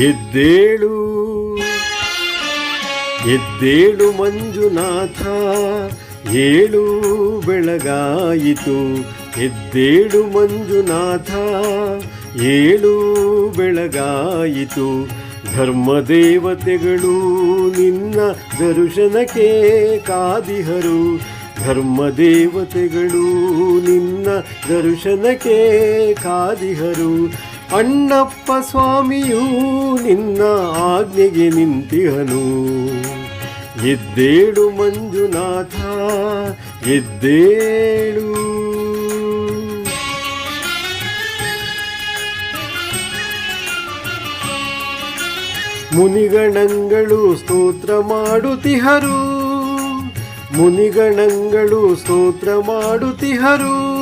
ಎದ್ದೇಳು. ಎದ್ದೇಳು ಮಂಜುನಾಥ. ಏಳು ಬೆಳಗಾಯಿತು. ಎದ್ದೇಳು ಮಂಜುನಾಥ. ಏಳು ಬೆಳಗಾಯಿತು. ಧರ್ಮದೇವತೆಗಳು ನಿನ್ನ ದರ್ಶನಕ್ಕೆ ಕಾದಿಹರು. ಧರ್ಮದೇವತೆಗಳು ನಿನ್ನ ದರ್ಶನಕ್ಕೆ ಕಾದಿಹರು. ಅಣ್ಣಪ್ಪ ಸ್ವಾಮಿಯೂ ನಿನ್ನ ಆಜ್ಞೆಗೆ ನಿಂತಿಹನು. ಎದ್ದೇಳು ಮಂಜುನಾಥ ಎದ್ದೇಳು. ಮುನಿಗಣಂಗಳು ಸ್ತೋತ್ರ ಮಾಡುತ್ತಿಹರು ಮುನಿಗಣಂಗಳು ಸ್ತೋತ್ರ ಮಾಡುತ್ತಿಹರು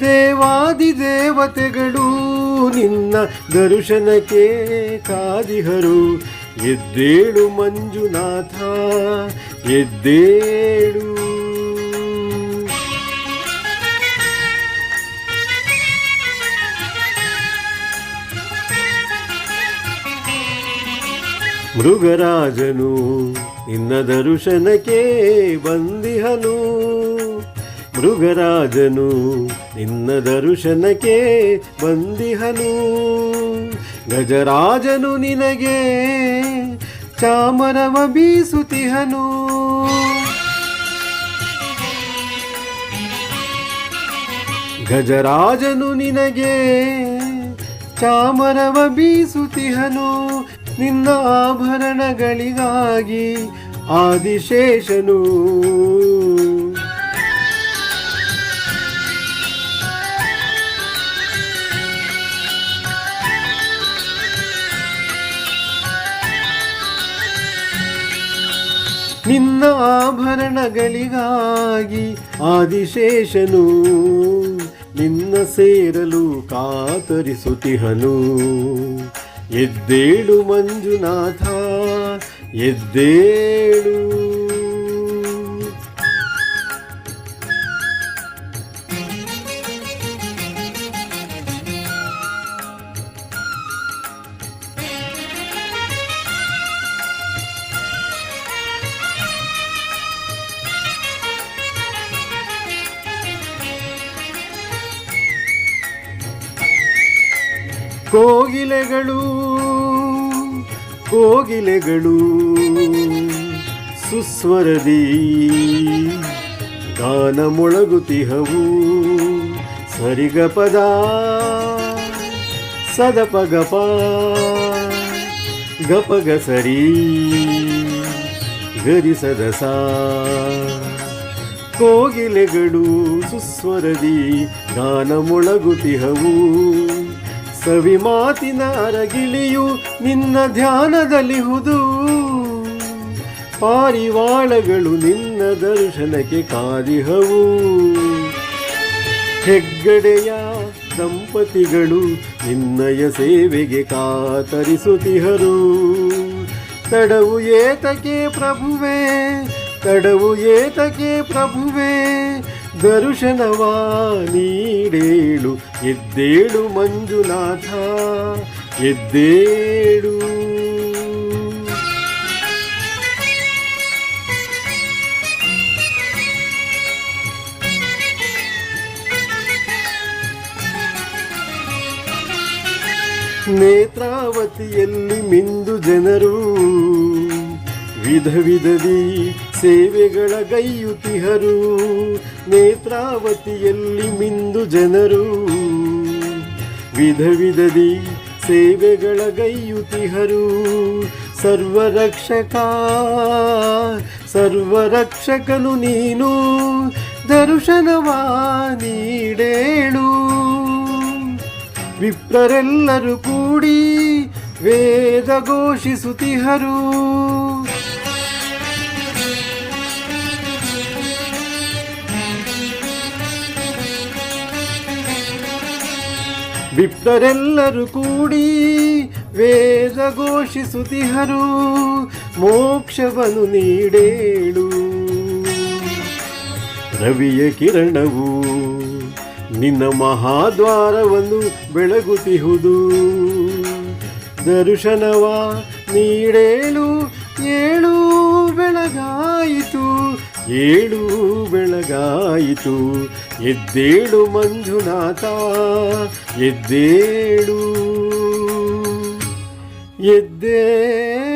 ದೇವಾದಿ ದೇವತೆಗಳು ನಿನ್ನ ದರ್ಶನಕ್ಕೆ ಕಾದಿಹರು. ಎದ್ದೇಳು ಮಂಜುನಾಥ ಎದ್ದೇಳು. ಮೃಗರಾಜನು ನಿನ್ನ ದರ್ಶನಕ್ಕೆ ಬಂದಿಹನು. ಮೃಗರಾಜನು ನಿನ್ನ ದರ್ಶನಕ್ಕೆ ಬಂದಿಹನು. ಗಜರಾಜನು ನಿನಗೆ ಚಾಮರವ ಬೀಸುತಿಹನು ಗಜರಾಜನು ನಿನಗೆ ಚಾಮರವ ಬೀಸುತಿಹನು ನಿನ್ನ ಆಭರಣಗಳಿಗಾಗಿ ಆದಿಶೇಷನು. ನಿನ್ನ ಆಭರಣಗಳಿಗಾಗಿ ಆದಿಶೇಷನು. ನಿನ್ನ ಸೇರಲು ಕಾತರಿಸುತ್ತಿಹನು. ಎದ್ದೇಳು ಮಂಜುನಾಥ ಎದ್ದೇಳು. ಕೋಗಿಲೆಗಳು ಕೋಗಿಲೆಗಳು ಸುಸ್ವರದಿ ಗಾನ ಮೊಳಗುತಿಹವು, ಸರಿಗಪದ, ಸದಪಗಪ, ಗಪಗ ಸರಿ ಗರಿಸದ ಸಾ ಕೋಗಿಲೆಗಳು ಸುಸ್ವರದಿ ಗಾನ ಮೊಳಗುತಿಹವು ಸವಿ ಮಾತಿನ ಅರಗಿಳಿಯು ನಿನ್ನ ಧ್ಯಾನದಲ್ಲಿಹುದು ಪಾರಿವಾಳಗಳು ನಿನ್ನ ದರ್ಶನಕ್ಕೆ ಕಾದಿಹವು. ಹೆಗ್ಗಡೆಯ ದಂಪತಿಗಳು ನಿನ್ನಯ ಸೇವೆಗೆ ಕಾತರಿಸುತ್ತಿಹರು. ತಡವು ಏತಕೆ ಪ್ರಭುವೇ ತಡವು ಏತಕೆ ಪ್ರಭುವೇ ದರ್ಶನವಾ ನೀಡೇಳು ಎದ್ದೇಳು ಮಂಜುನಾಥ ಎದ್ದೇಳು. ನೇತ್ರಾವತಿಯಲ್ಲಿ ಮಿಂದು ಜನರು ವಿಧ ವಿಧದಿ ಸೇವೆಗಳ ಗೈಯುತಿಹರು, ನೇತ್ರಾವತಿಯಲ್ಲಿ ಮಿಂದು ಜನರು. ವಿಧ ವಿಧದಿ ಸೇವೆಗಳ ಗೈಯುತಿಹರು, ಸರ್ವರಕ್ಷಕ, ಸರ್ವರಕ್ಷಕನು ನೀನು, ದರ್ಶನವಾ ನೀಡೇಳು ವಿಪ್ರರೆಲ್ಲರೂ ಕೂಡಿ ವೇದ ಘೋಷಿಸುತ್ತಿಹರು ವಿಪ್ರರೆಲ್ಲರೂ ಕೂಡಿ ವೇದ ಘೋಷಿಸುತ್ತಿಹರು, ಮೋಕ್ಷವನ್ನು ನೀಡೇಳು. ರವಿಯ ಕಿರಣವು ನಿನ್ನ ಮಹಾದ್ವಾರವನ್ನು ಬೆಳಗುತ್ತಿಹುದು. ದರ್ಶನವ ನೀಡೇಳು, ಏಳು ಬೆಳಗಾಯಿತು. ಏಳು ಬೆಳಗಾಯಿತು. ಎದ್ದೇಳು ಮಂಜುನಾಥ. ಎದ್ದೇಳು. ಎದ್ದೇಳು.